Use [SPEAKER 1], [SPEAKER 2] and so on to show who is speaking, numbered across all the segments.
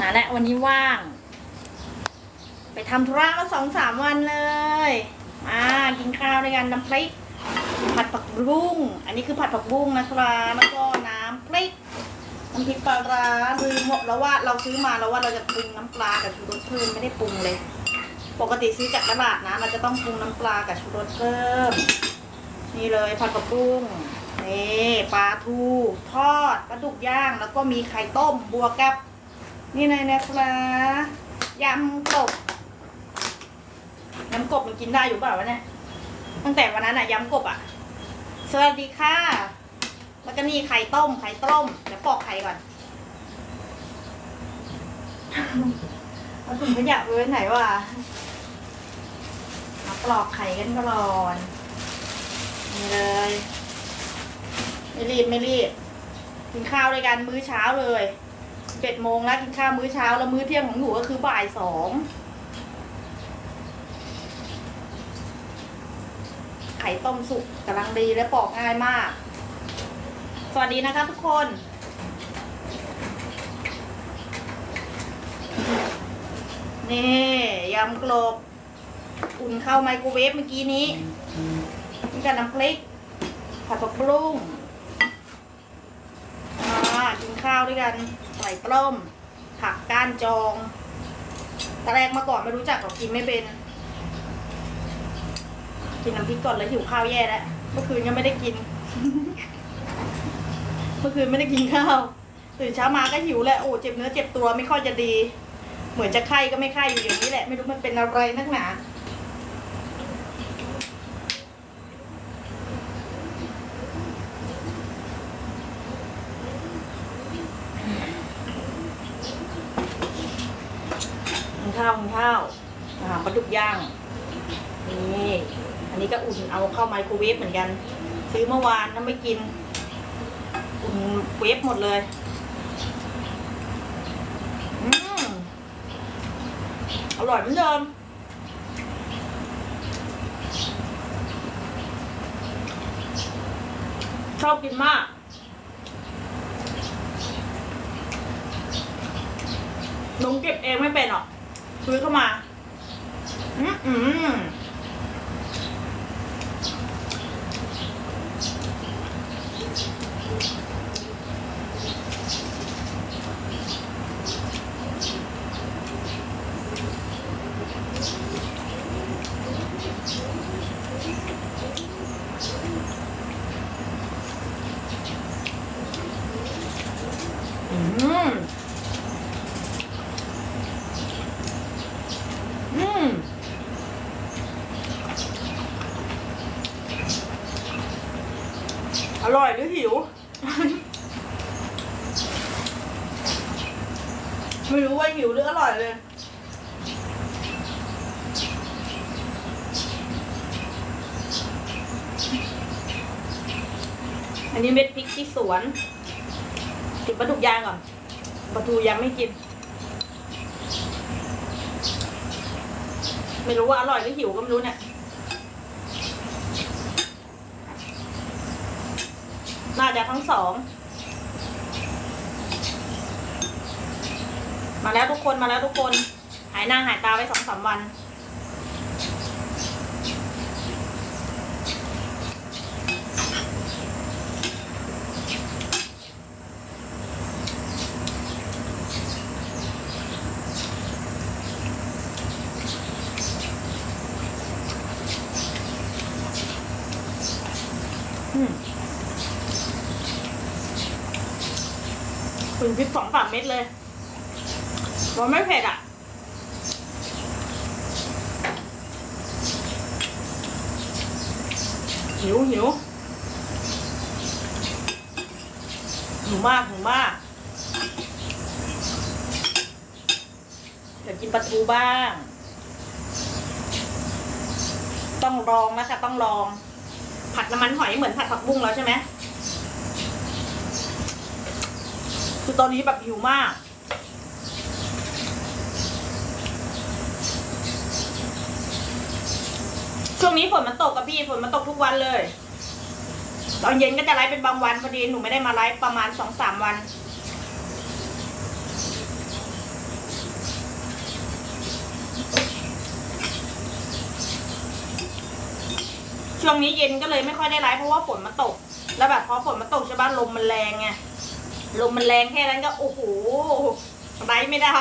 [SPEAKER 1] มาแล้ววันนี้ว่าง ไปทำธุระมาสองสามวันเลย มากินข้าวด้วยกันน้ำพริก ผัดผักบุ้ง อันนี้คือผัดผักบุ้งนะครับแล้วก็น้ำพริกน้ำพริกปลาร้าลืมหมดแล้วว่าเราซื้อมาแล้วว่าเราจะปรุงน้ำปลากับชูรสเพิ่มไม่ได้ปรุงเลย ปกติซื้อจากตลาดนะ เราจะต้องปรุงน้ำปลากับชูรสเพิ่มนี่เลยผัดผักบุ้งนี่ปลาทู ทอดปลาดุกย่าง แล้วก็มีไข่ต้มบวกกับ นี่เลยนะครับยำกบยำกบมันกินได้อยู่เปล่าวะเนี่ยตั้งแต่วันนั้นอะยำกบอะสวัสดีค่ะ แล้วก็นี่ไข่ต้มไข่ต้มเดี๋ยวปอกไข่ก่อนเอาถุงขยะไปไว้ไหนวะมาปลอกไข่กันก่อนนี่เลย ไม่รีบไม่รีบกินข้าวด้วยกันมื้อเช้าเลย เจ็ดโมงแล้วกินข้าวมื้อเช้าแล้วมื้อเที่ยงของหนูก็คือบ่ายสองไข่ต้มสุกกำลังดีและปอกง่ายมาก สวัสดีนะคะทุกคนนี่ยำกลบอุ่นเข้าไมโครเวฟเมื่อกี้นี้นี่กับน้ำพริกผัดผักบุ้ง กินข้าวด้วยกันใส่ต้ม ผักก้านจองตอนแรกมาก่อนไม่รู้จักหรอกกินไม่เป็น กินน้ำพริกก่อนเลยหิวข้าวแย่แล้วเมื่อคืนยังไม่ได้กิน เมื่อคืนไม่ได้กินข้าวตื่นเช้ามาก็หิวแหละโอ้เจ็บเนื้อเจ็บตัวไม่ค่อยจะดี เหมือนจะไข้ก็ไม่ไข้อยู่อย่างนี้แหละ ไม่รู้มันเป็นอะไรนักหนา กินข้าวกินข้าวอาหารปลาดุกย่าง นี่ อันนี้ ก็อุ่นเอาเข้าไมโครเวฟเหมือนกัน ซื้อเมื่อวานถ้าไม่กิน อุ่นเวฟหมดเลยอร่อยเหมือนเดิมชอบกินมากหนูเก็บเองไม่เป็นหรอกซื้อเข้ามา อืมอืมอืม อืม อร่อยหรือหิว ไม่รู้ว่าหิวหรืออร่อยเลย อันนี้เม็ดพริกที่สวนกินปลาดุกย่างก่อนปลาทูยัง ไม่กิน ไม่รู้ว่าอร่อยหรือหิวก็ไม่รู้เนี่ย น่าจะทั้งสอง มาแล้วทุกคนมาแล้วทุกคน หายหน้าหายตาไปสองสามวัน อืมคุณพริกสองสามเม็ดเลยมันไม่เผ็ดอะ หิวหิวหิวมากหิวมาก เดี๋ยวกินปลาทูบ้าง ต้องลองนะคะต้องลอง ผัดน้ำมันหอยเหมือนผัดผักบุ้งแล้วใช่ไหมคือตอนนี้แบบหิวมาก ช่วงนี้ฝนมันตกกับพี่ฝนมันตกทุกวันเลย ตอนเย็นก็จะไลฟ์เป็นบางวันพอดีหนูไม่ได้มาไลฟ์ประมาณสองสามวัน ช่วงนี้เย็นก็เลยไม่ค่อยได้ไลฟ์เพราะว่าฝนมันตก แล้วแบบพอฝนมันตกใช่ปะลมมันแรงไงลมมันแรงแค่นั้นก็โอ้โหไลฟ์ไม่ได้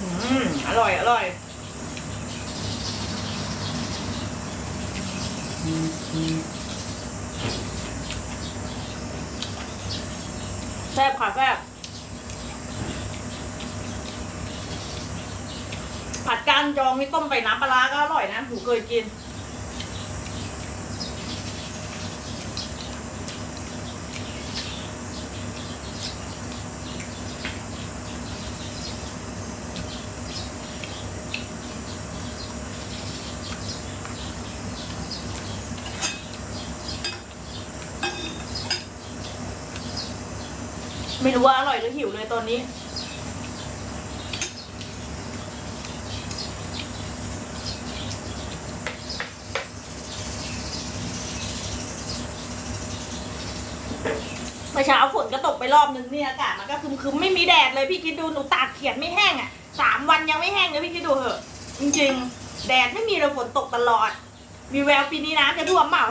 [SPEAKER 1] อืม อร่อย อร่อย แซ่บค่ะแซ่บผัดก้านจองนี่ต้มไปน้ำปลาร้าก็อร่อยนะหนู เคยกิน ไม่รู้ว่าอร่อยหรือหิวเลยตอนนี้ เมื่อเช้าฝนก็ตกไปรอบนึง เนี่ยอากาศมันก็คึมๆไม่มีแดดเลยพี่คิดดูหนูตากเขียนไม่แห้งอะสามวันยังไม่แห้งเลยพี่คิดดูเหอะ จริงๆ แดดไม่มีเลยฝนตกตลอด มีแววปีนี้น้ำจะท่วมเปล่า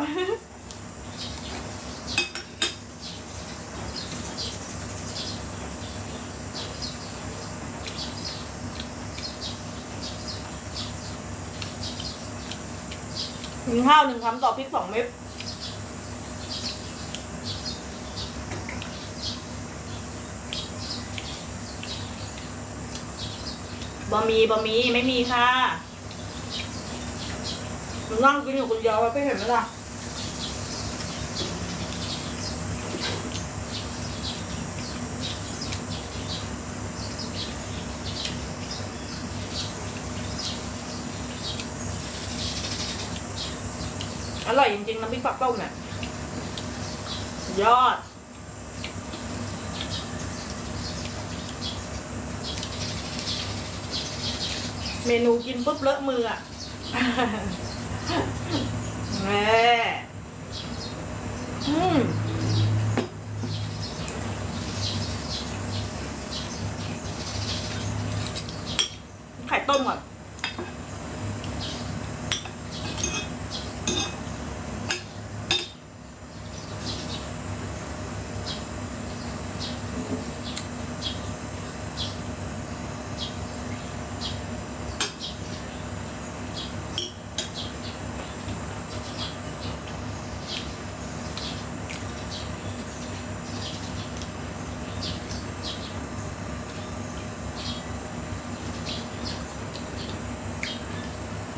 [SPEAKER 1] กินข้าวหนึ่งคำต่อพริกสองเม็ด บะหมี่บะหมี่ไม่มีค่ะหนูนั่งกินอยู่คนเดียวอะไม่เห็นไหมล่ะอร่อยจริงๆน้ำพริกปักต้มเนี่ยยอด เมนูกินปุ๊บเลอะมืออะแม่อืมไข่ต้มก่อน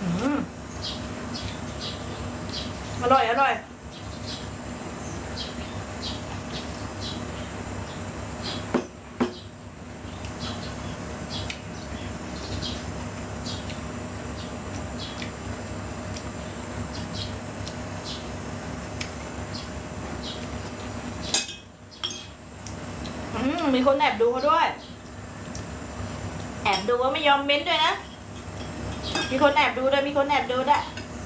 [SPEAKER 1] อืมอ ร่อยอร่อยอืมมีคนแอบดูเขาด้วย แอบดูว่าไม่ยอมเม้นด้วยนะ มีคนแอบดูด้วย มีคนแอบดูด้วย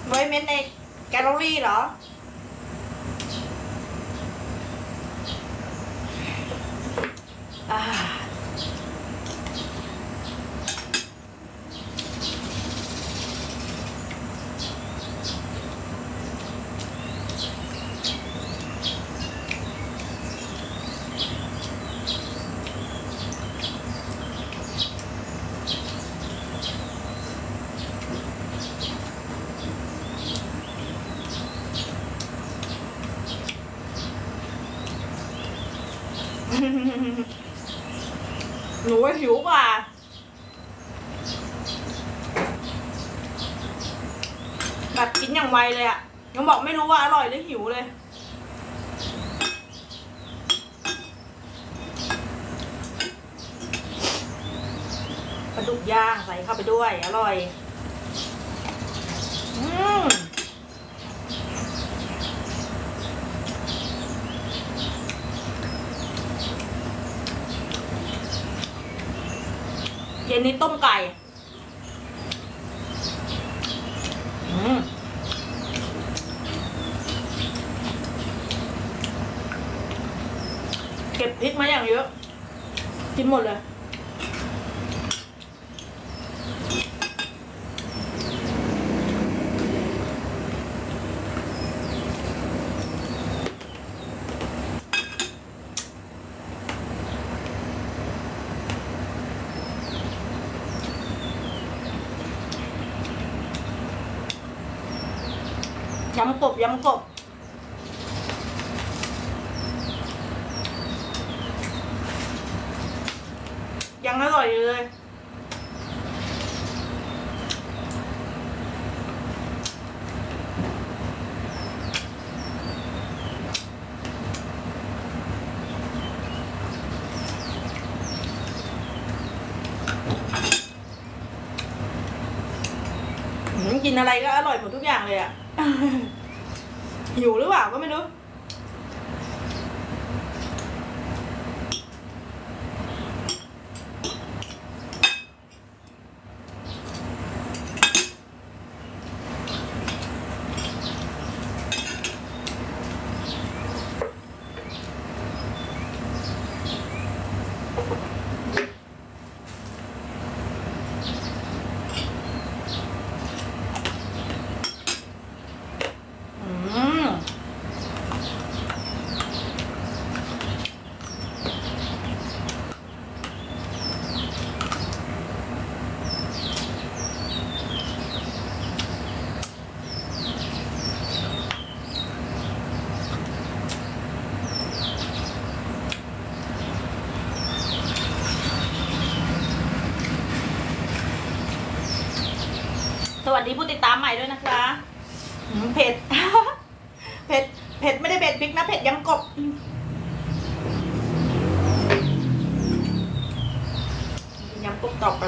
[SPEAKER 1] ไว้เม้นใน แกลเลอรี่เหรอ อ่าหนูว่าหิวกว่า แบบกินอย่างไวเลยอะยังบอกไม่รู้ว่าอร่อยหรือหิวเลย ปลาดุกย่างใส่เข้าไปด้วย อร่อยอืมนี้ต้มไก่เก็บพริกมาอย่างเยอะ กินหมดเลย ยำกบยำกบยังอร่อยอยู่เลย กินอะไรก็อร่อยหมดทุกอย่างเลยอะ หิวหรือเปล่าก็ไม่รู้ อืม สวัสดีผู้ติดตามใหม่ด้วยนะคะเผ็ด เผ็ด เผ็ดไม่ได้เผ็ดพริกนะเผ็ดยำกบ ยำกบต่อไป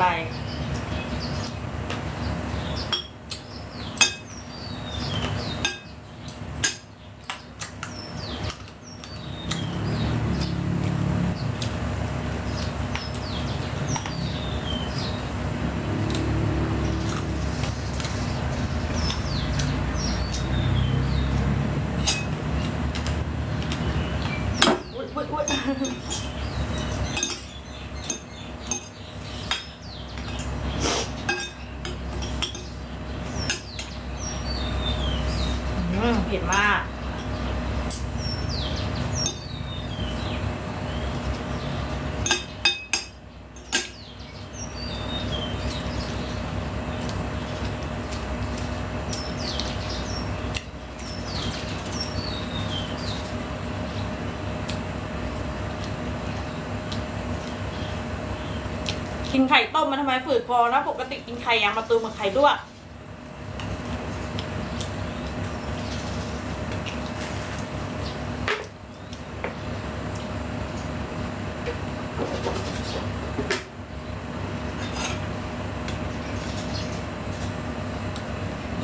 [SPEAKER 1] อุ้ยอุ้ยอุ้ย อืมเผ็ดมาก กินไข่ต้มมันทำไมฝืดคอนะ ปกติกินไข่ยางมะตูมกับไข่ลวก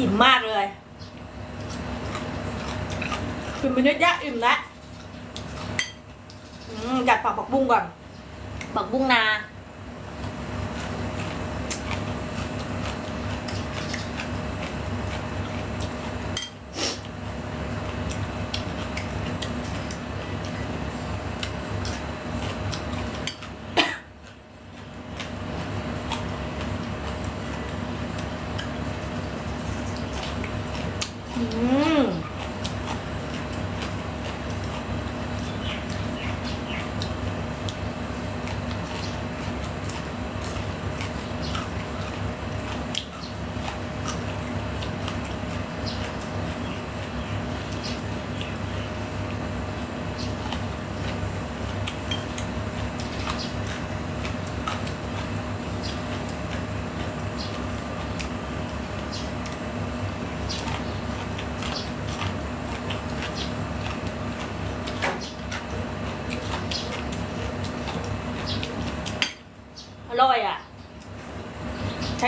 [SPEAKER 1] อิ่มมากเลยกินไปเยอะแยะอิ่มแล้วอืมจัดผักผักบุ้งก่อนผักบุ้งนา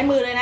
[SPEAKER 1] 20 đây.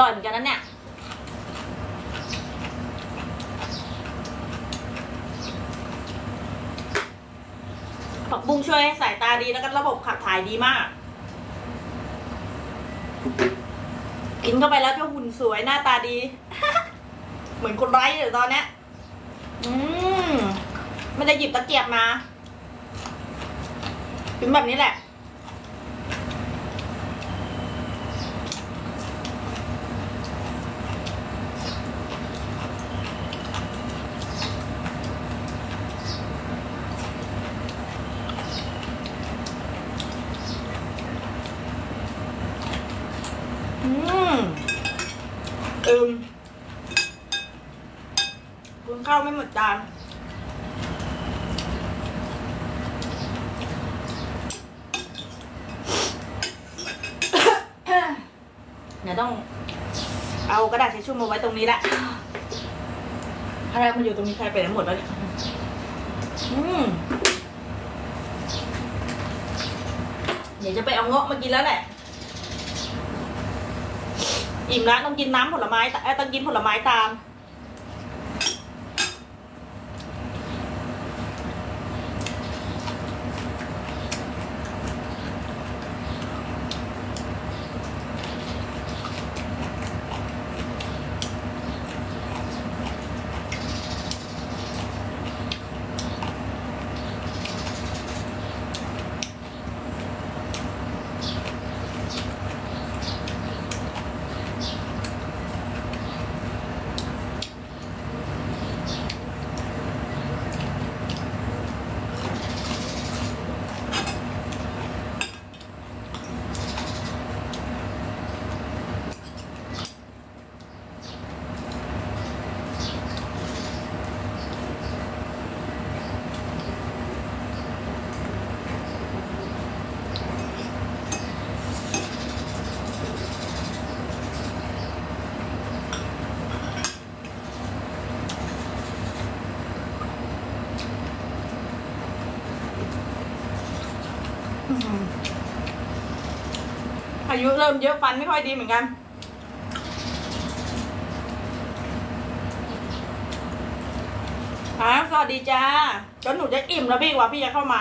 [SPEAKER 1] ร่อยเหมือนกันนะเนี่ยผักบุ้งช่วยให้สายตาดีแล้วก็ระบบขับถ่ายดีมาก กินเข้าไปแล้วจะหุ่นสวยหน้าตาดี เหมือนคนไร้เลยตอนนี้อืมไม่ได้หยิบตะเกียบมากินแบบนี้แหละ อืมอืมคุณข้าวไม่หมดจาน เดี๋ยว ต้อง เอากระดาษทิชชู่มาไว้ตรงนี้แหละอะไรมันอยู่ตรงนี้ใครไปไหนหมดแล้วเนี่ยอืมเดี๋ยวจะไปเอาเงาะมากินแล้วแหละ อิ่มแล้วต้องกินน้ำผลไม้ตเอ้ยต้องกินผลไม้ตาม อายุเริ่มเยอะฟันไม่ค่อยดีเหมือนกันครับสวัสดีจ้าจนหนูจะอิ่มแล้วพี่ว่าพี่จะเข้ามา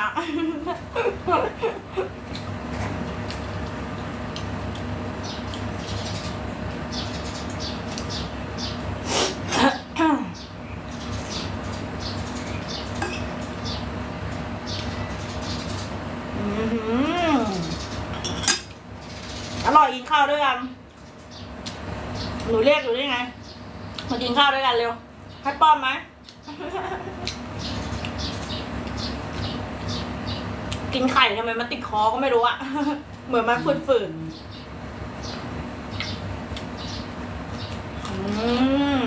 [SPEAKER 1] อื้อหืออร่อยกินข้าวด้วยกัน หนูเรียกอยู่ได้ไง มากินข้าวด้วยกันเร็ว ให้ป้อมไหม กินไข่ทำไมมันติดคอก็ไม่รู้อะ เหมือนมันฝืดๆอืม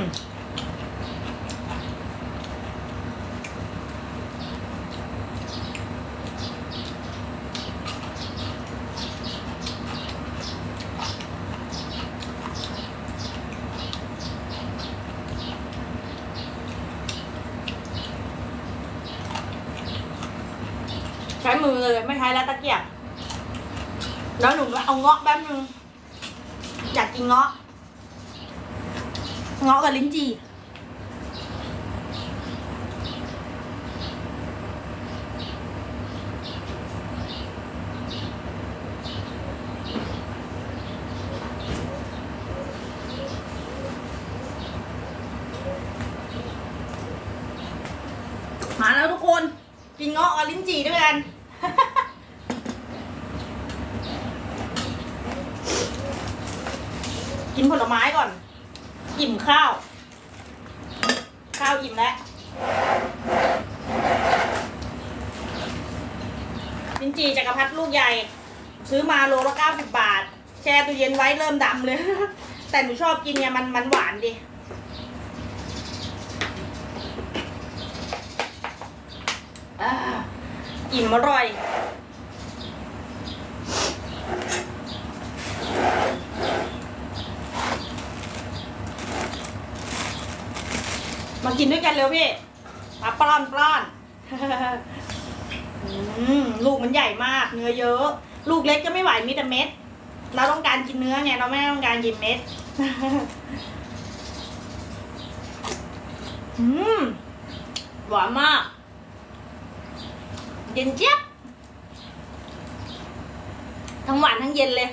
[SPEAKER 1] ใช้มือเลยไม่ใช้แล้วตะเกียบ แล้วหนูเอาเงาะแป๊บนึง อยากกินเงาะ เงาะกับลิ้นจี่ มาแล้วทุกคน กินเงาะกับลิ้นจี่ด้วยกันอผลไม้ก่อน อิ่มข้าว ข้าวอิ่มแล้วลินจีจักรพรรดิลูกใหญ่ ซื้อมาโลละเก้าสิบบาท แช่ตู้เย็นไว้เริ่มดำเลย แต่หนูชอบกินเนี่ยมันมันหวานดิ อ่าอิ่ มอร่อย มากินด้วยกันเร็วพี่มาปล้อนปล้อนลูกมันใหญ่มาก เนื้อเยอะ ลูกเล็กก็ไม่ไหวมีแต่เม็ด เราต้องการกินเนื้อไงเราไม่ต้องการกินเม็ด อืมหวานมาก เย็นเจี๊ยบทั้งหวานทั้งเย็นเลย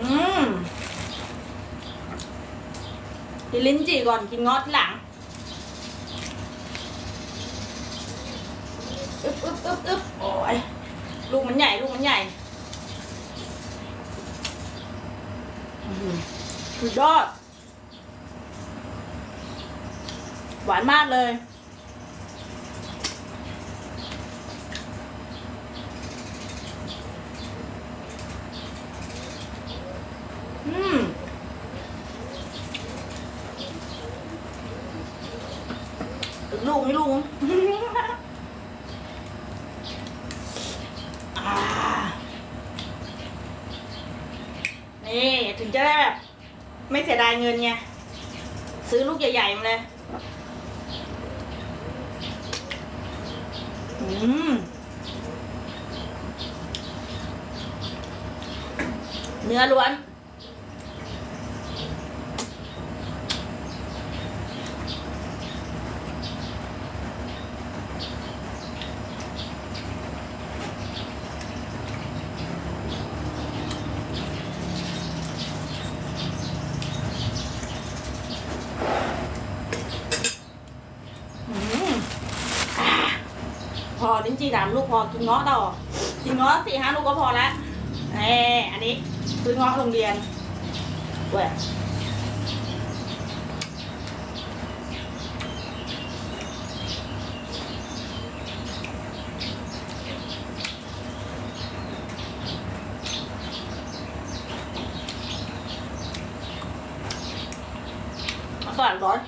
[SPEAKER 1] อืมกินลิ้นจี่ก่อนกิ ลูกมันใหญ่ลูกมันใหญ่สุดยอด หวานมากเลย อืม ลูกไม่ลุง อ่า นี่ถึงจะได้แบบไม่เสียดายเงินไงซื้อลูกใหญ่ๆมาเลยอืมเนื้อล้วน อืมอ่าพอลิ้นจี่สามลูกพอกิน เงาะต่อกินเงาะสี่ห้าลูกก็พอแล้วเอออันนี้ซื้อเงาะโรงเรียนเว้ยอากาศร้อน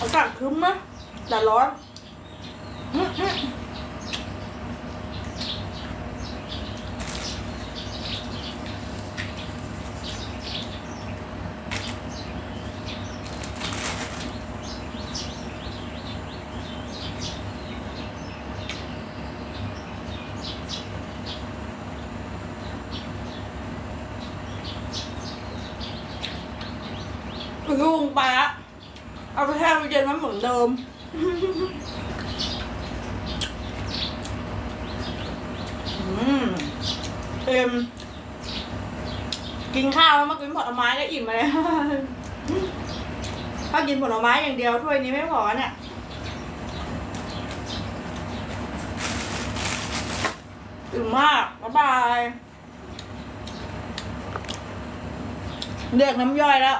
[SPEAKER 1] อากาศครึ้มนะแต่ร้อนอื้ออื้อ ลุงไปละเอาไปแช่ตู้เย็นมันเหมือนเดิม อืมเต็มกินข้าวแล้วมากินผลไม้ก็อิ่มเลยถ้ากินผลไม้อย่างเดียวถ้วยนี้ไม่พอเนี่ยอิ่มมากบ๊ายบายเรียกน้ำย่อยแล้ว